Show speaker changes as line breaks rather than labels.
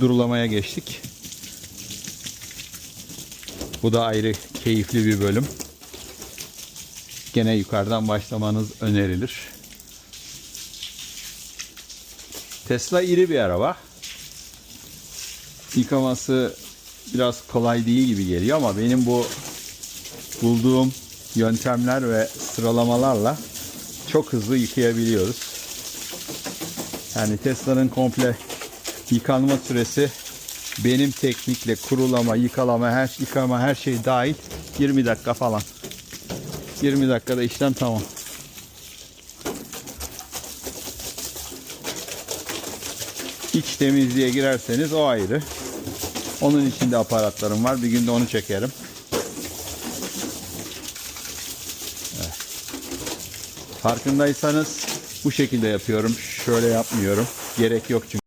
durulamaya geçtik. Bu da ayrı keyifli bir bölüm. Gene yukarıdan başlamanız önerilir. Tesla iri bir araba. Yıkaması biraz kolay değil gibi geliyor ama benim bu bulduğum yöntemler ve sıralamalarla çok hızlı yıkayabiliyoruz. Yani Tesla'nın komple yıkanma süresi benim teknikle kurulama, yıkalama, her yıkama her şey dahil 20 dakika falan. 20 dakikada işlem tamam. İç temizliğe girerseniz o ayrı. Onun içinde aparatlarım var. Bir günde onu çekerim. Evet. Farkındaysanız bu şekilde yapıyorum. Şöyle yapmıyorum. Gerek yok çünkü.